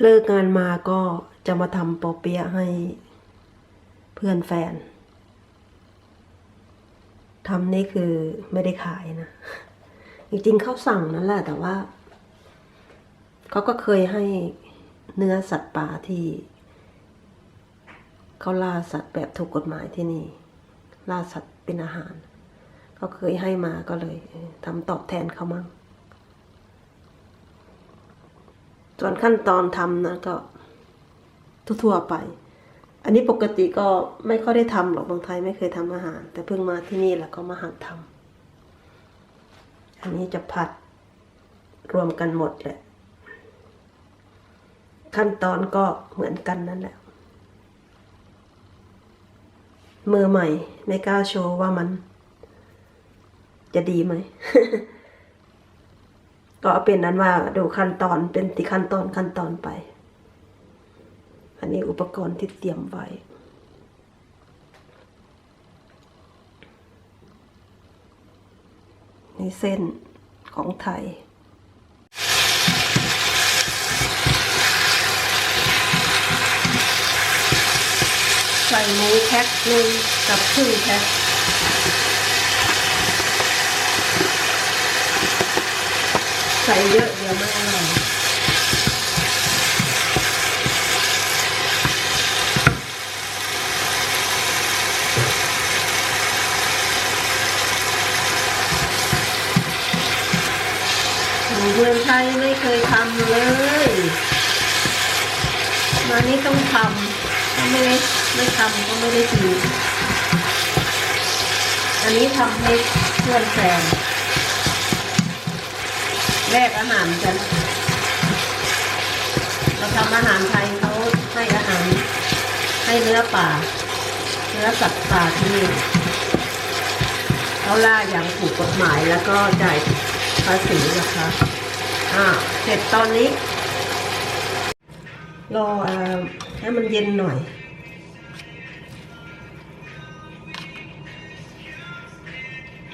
เลิกงานมาก็จะมาทำปอเปี๊ยะให้เพื่อนแฟนทำนี่คือไม่ได้ขายนะ จริงๆเขาสั่งนั่นแหละ แต่ว่าเขาก็เคยให้เนื้อสัตว์ป่าที่เขาล่าสัตว์แบบถูกกฎหมายที่นี่ ล่าสัตว์เป็นอาหารเขาเคยให้มาก็เลยทำตอบแทนเขามั่ง ส่วนขั้นตอนทำนะก็ทั่วๆไป อันนี้ปกติก็ไม่ค่อยได้ทำหรอกบางไทยไม่เคยทำอาหาร แต่เพิ่งมาที่นี่แล้วก็มาหัดทำอันนี้จะผัดรวมกันหมดแหละ ขั้นตอนก็เหมือนกันนั่นแหละ มือใหม่ ไม่กล้าโชว์ว่ามัน จะดีไหม ก็เอาเป็นนั้นว่าดูขั้นตอนเป็นที่ขั้นตอนขั้นตอนไป อันนี้อุปกรณ์ที่เตรียมไว้นี่เส้นของไทยใส่หมูแพ็คหนึ่งกับครึ่งแพ็ค ใส่เยอะเดี๋ยวไม่อร่อยเมืองไทยไม่เคยทำเลย มานี่ต้องทำถ้าไม่ไม่ทำก็ไม่ได้กินอันนี้ทำให้เพื่อนแฟน แลกอาหารกัน เราทำอาหารไทยเขาให้อาหาร ให้เนื้อป่า เนื้อสัตว์ป่าที่นี่เขาล่าอย่างถูกกฎหมายแล้วก็จ่ายภาษีนะคะอ่าเสร็จตอนนี้ รออให้มันเย็นหน่อย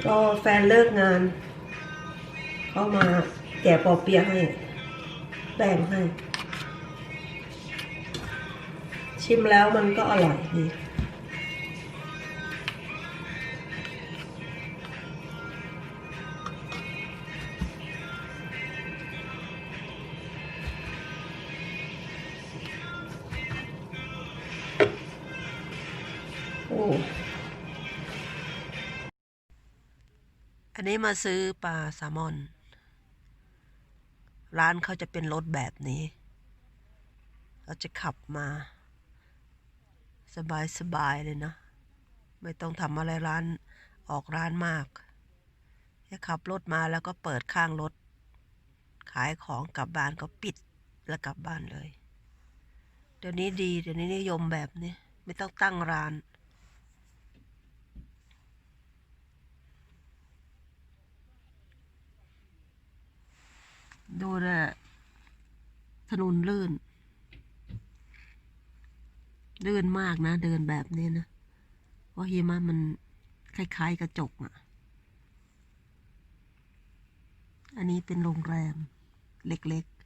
รอแฟนเลิกงาน เข้ามา แกะปอเปียะให้แบ่งให้ ชิมแล้วมันก็อร่อยดีโอ้อันนี้มาซื้อปลาแซลมอน ร้านเขาจะเป็นรถแบบนี้เราจะขับมา สบายสบายเลยนะ ไม่ต้องทำอะไรร้านออกร้านมากแค่ขับรถมาแล้วก็เปิดข้างรถ ขายของกลับบ้านก็ปิดแล้วกลับบ้านเลย เดี๋ยวนี้ดี เดี๋ยวนี้นิยมแบบนี้ ไม่ต้องตั้งร้าน ดูนะ ถนนลื่นลื่นมากนะ เดินแบบนี้นะเพราะหิมะมันคล้ายๆกระจกอะอันนี้เป็นโรงแรมเล็กๆ